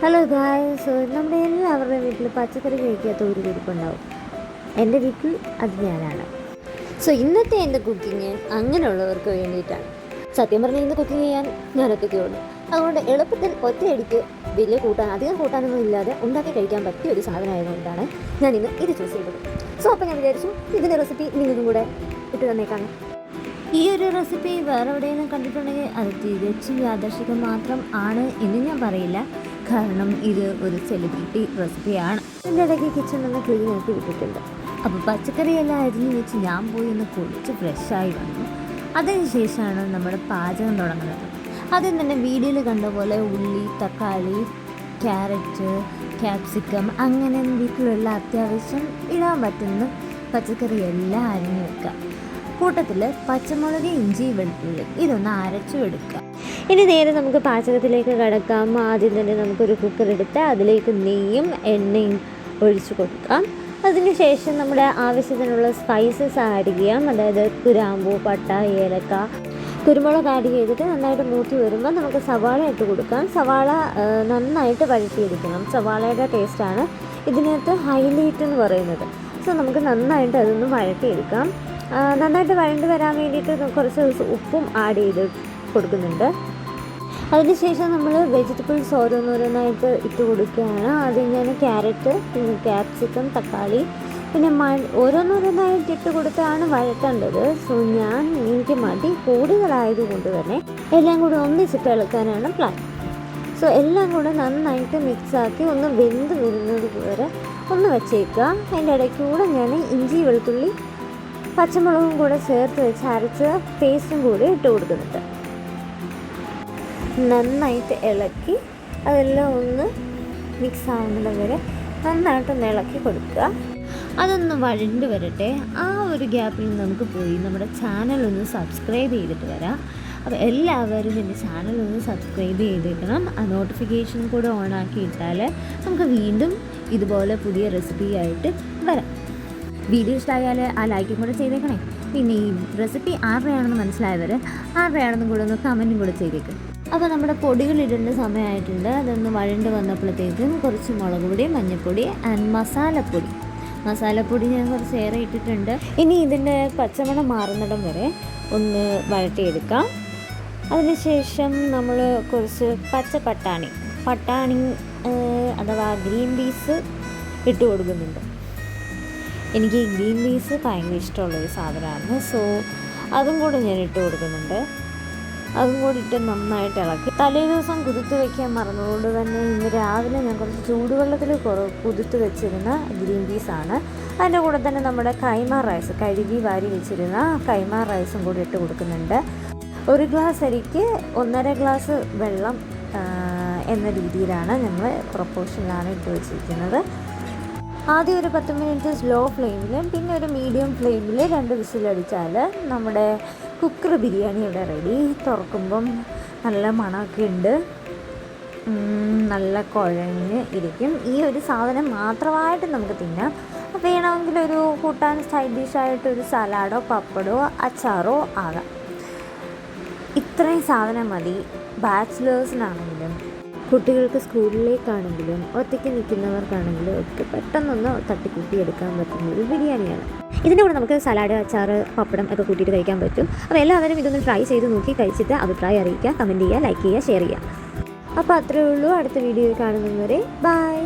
Hello guys നമ്മുടെ എല്ലാവരുടെയും വീട്ടിൽ പച്ചക്കറി കഴിക്കാത്ത ഒരു കുരുപ്പുണ്ടാവും എന്റെ വീട്ടിൽ അത് ഞാനാണ്. സോ ഇന്നത്തെ എന്റെ കുക്കിങ് അങ്ങനെയുള്ളവർക്ക് വേണ്ടിയിട്ടാണ്. സത്യം പറഞ്ഞാൽ ഇന്ന് കുക്കിംഗ് ചെയ്യാൻ ഞാൻ ഒറ്റയ്ക്കുള്ളൂ അതുകൊണ്ട് എളുപ്പത്തിൽ ഒറ്റയടിക്ക് വലിയ കൂട്ടാൻ അധികം കൂട്ടാനൊന്നും ഇല്ലാതെ ഉണ്ടാക്കി കഴിക്കാൻ പറ്റിയ ഒരു സാധനമായതുകൊണ്ടാണ് ഞാൻ ഇന്ന് ഇത് ചൂസ് ചെയ്തത്. സോ അപ്പോൾ ഞാൻ വിചാരിച്ചു ഇതിന്റെ റെസിപ്പി നിങ്ങൾക്കും കൂടെ ഇട്ട് തന്നേക്കാണ്. ഈ ഒരു റെസിപ്പി വേറെ എവിടെയെങ്കിലും കണ്ടിട്ടുണ്ടെങ്കിൽ അത് തികച്ചും യാദർശികം മാത്രം ആണ് എന്ന് ഞാൻ പറയില്ല. കാരണം ഇത് ഒരു സെലിബ്രിറ്റി റെസിപ്പിയാണ് എന്റെ ഇടയ്ക്ക് കിച്ചൺ ഒന്ന് ക്ലീൻ ആക്കി വിട്ടിട്ടുണ്ട്. അപ്പോൾ പച്ചക്കറിയെല്ലാം അരിഞ്ഞ് വെച്ച് ഞാൻ പോയി ഒന്ന് കുളിച്ച് ഫ്രഷായി വന്നു. അതിനുശേഷമാണ് നമ്മുടെ പാചകം തുടങ്ങുന്നത്. ആദ്യം തന്നെ വീഡിയോയിൽ കണ്ട പോലെ ഉള്ളി തക്കാളി ക്യാരറ്റ് ക്യാപ്സിക്കം അങ്ങനെ വീട്ടിലുള്ള അത്യാവശ്യം ഇടാൻ പറ്റുന്ന പച്ചക്കറി എല്ലാം അരിഞ്ഞു വെക്കുക. കൂട്ടത്തിൽ പച്ചമുളക് ഇഞ്ചി വെളുത്തുള്ളി ഇതൊന്ന് അരച്ചു എടുക്കുക. ഇനി നേരെ നമുക്ക് പാചകത്തിലേക്ക് കടക്കാം. ആദ്യം തന്നെ നമുക്കൊരു കുക്കർ എടുത്ത് അതിലേക്ക് നെയ്യും എണ്ണയും ഒഴിച്ചു കൊടുക്കാം. അതിനുശേഷം നമ്മുടെ ആവശ്യത്തിനുള്ള സ്പൈസസ് ആഡ് ചെയ്യാം. അതായത് കുരാമ്പു പട്ട ഏലക്ക. കുരുമുളക് ആഡ് ചെയ്തിട്ട് നന്നായിട്ട് മൂത്തി വരുമ്പോൾ നമുക്ക് സവാള ഇട്ട് കൊടുക്കാം. സവാള നന്നായിട്ട് വഴറ്റിയെടുക്കണം. സവാളയുടെ ടേസ്റ്റാണ് ഇതിനകത്ത് ഹൈലൈറ്റ് എന്ന് പറയുന്നത്. സോ നമുക്ക് നന്നായിട്ട് അതൊന്ന് വഴറ്റിയെടുക്കാം. നന്നായിട്ട് വഴണ്ട് വരാൻ വേണ്ടിയിട്ട് കുറച്ച് ഉപ്പും ആഡ് ചെയ്ത് കൊടുക്കുന്നുണ്ട്. അതിനുശേഷം നമ്മൾ വെജിറ്റബിൾസ് ഓരോന്നോരോന്നായിട്ട് ഇട്ട് കൊടുക്കുകയാണ്. ആദ്യം ഞാൻ ക്യാരറ്റ് പിന്നെ ക്യാപ്സിക്കം തക്കാളി പിന്നെ മ ഓരോന്നോരോന്നായിട്ട് ഇട്ട് കൊടുത്താണ് വഴറ്റേണ്ടത്. സോ ഞാൻ എനിക്ക് മടി കൂടുതലായതുകൊണ്ട് തന്നെ എല്ലാം കൂടി ഒന്നിച്ചിട്ട് ഇളക്കാനാണ് പ്ലാൻ സോ എല്ലാം കൂടെ നന്നായിട്ട് മിക്സാക്കി ഒന്ന് വെന്ത് വരുന്നത് വരെ ഒന്ന് വെച്ചേക്കുക. അതിന്റെ ഇടയ്ക്കൂടെ ഞാൻ ഇഞ്ചി വെളുത്തുള്ളി പച്ചമുളകും കൂടെ ചേർത്ത് വെച്ച് അരച്ച് പേസ്റ്റും കൂടി ഇട്ട് കൊടുക്കുന്നുണ്ട്. നന്നായിട്ട് ഇളക്കി അതെല്ലാം ഒന്ന് മിക്സ് ആവുന്നത് വരെ നന്നായിട്ടൊന്ന് ഇളക്കി കൊടുക്കുക. അതൊന്ന് വഴണ്ട് വരട്ടെ. ആ ഒരു ഗ്യാപ്പിൽ നമുക്ക് പോയി. നമ്മുടെ ചാനൽ ഒന്ന് സബ്സ്ക്രൈബ് ചെയ്തിട്ട് വരാം. അപ്പോൾ എല്ലാവരും എന്റെ ചാനൽ ഒന്ന് സബ്സ്ക്രൈബ് ചെയ്തേക്കണം. ആ നോട്ടിഫിക്കേഷൻ കൂടെ ഓൺ ആക്കി ഇട്ടാൽ നമുക്ക് വീണ്ടും ഇതുപോലെ പുതിയ റെസിപ്പി ആയിട്ട് വരാം. വീഡിയോ ഇഷ്ടമായാൽ ആ ലൈക്കും കൂടെ ചെയ്തേക്കണേ. പിന്നെ ഈ റെസിപ്പി ആരുടെയാണെന്ന് മനസ്സിലായവർ ആരുടെയാണെന്നും കൂടെ ഒന്ന് കമന്റും കൂടെ ചെയ്തേക്കും. അപ്പോൾ നമ്മുടെ പൊടികളിടേണ്ട സമയമായിട്ടുണ്ട്. അതൊന്ന് വഴണ്ട് വന്നപ്പോഴത്തേക്കും കുറച്ച് മുളക് പൊടി മഞ്ഞൾപ്പൊടി ആൻഡ് മസാലപ്പൊടി. മസാലപ്പൊടി ഞാൻ കുറച്ച് ഏറെ ഇട്ടിട്ടുണ്ട്. ഇനി ഇതിന്റെ പച്ചമണം മാറുന്നിടം വരെ ഒന്ന് വഴട്ടിയെടുക്കാം അതിനുശേഷം നമ്മൾ കുറച്ച് പച്ച പട്ടാണി പട്ടാണി അഥവാ ഗ്രീൻ പീസ് ഇട്ട് കൊടുക്കുന്നുണ്ട്. എനിക്ക് ഗ്രീൻ പീസ് ഭയങ്കര ഇഷ്ടമുള്ളൊരു സാധനമാണ്. സോ അതും കൂടെ ഞാൻ ഇട്ട് കൊടുക്കുന്നുണ്ട്. അതും കൂടി ഇട്ട് നന്നായിട്ട് ഇളക്കി. തലേ ദിവസം കുതിർത്ത് വെക്കാൻ മറന്നതുകൊണ്ട് തന്നെ ഇന്ന് രാവിലെ ഞാൻ കുറച്ച് ചൂടുവെള്ളത്തിൽ കുതിർത്ത് വെച്ചിരുന്ന ഗ്രീൻ പീസാണ് അതിന്റെ കൂടെ തന്നെ നമ്മുടെ കൈമ റൈസ് കഴുകി വാരി വെച്ചിരുന്ന കൈമ റൈസും കൂടി ഇട്ട് കൊടുക്കുന്നുണ്ട്. ഒരു ഗ്ലാസ് അരിക്ക് ഒന്നര ഗ്ലാസ് വെള്ളം എന്ന രീതിയിലാണ് നമ്മൾ പ്രൊപ്പോർഷനിലാണ് ഇട്ട് വെച്ചിരിക്കുന്നത്. ആദ്യം ഒരു പത്ത് മിനിറ്റ് സ്ലോ ഫ്ലെയിമിലും പിന്നെ ഒരു മീഡിയം ഫ്ലെയിമിൽ രണ്ട് വിസിലടിച്ചാൽ നമ്മുടെ കുക്കർ ബിരിയാണി ഇവിടെ റെഡി തുറക്കുമ്പം നല്ല മണമൊക്കെ ഉണ്ട്. നല്ല കുഴഞ്ഞ് ഇരിക്കും. ഈ ഒരു സാധനം മാത്രമായിട്ട് നമുക്ക് തിന്നാം. വേണമെങ്കിൽ ഒരു കൂട്ടാൻ സൈഡ് ഡിഷായിട്ട് ഒരു സലാഡോ പപ്പടോ അച്ചാറോ ആകാം. ഇത്രയും സാധനം മതി. ബാച്ചിലേഴ്സിനാണെങ്കിലും കുട്ടികൾക്ക് സ്കൂളിലേക്കാണെങ്കിലും ഒറ്റയ്ക്ക് നിൽക്കുന്നവർക്കാണെങ്കിലും ഒക്കെ പെട്ടെന്നൊന്ന് തട്ടിക്കൂട്ടി എടുക്കാൻ പറ്റുന്ന ഒരു ബിരിയാണിയാണ്. ഇതിന്റെ കൂടെ നമുക്ക് സലാഡ് അച്ചാർ പപ്പടം ഒക്കെ കൂട്ടിയിട്ട് കഴിക്കാൻ പറ്റും. അപ്പോൾ എല്ലാവരും ഇതൊന്ന് ട്രൈ ചെയ്ത് നോക്കി കഴിച്ചിട്ട് അഭിപ്രായം അറിയിക്കുക കമന്റ് ചെയ്യുക ലൈക്ക് ചെയ്യുക ഷെയർ ചെയ്യുക. അപ്പോൾ അത്രയേ ഉള്ളൂ അടുത്ത വീഡിയോയിൽ കാണുന്നതുവരെ. ബൈ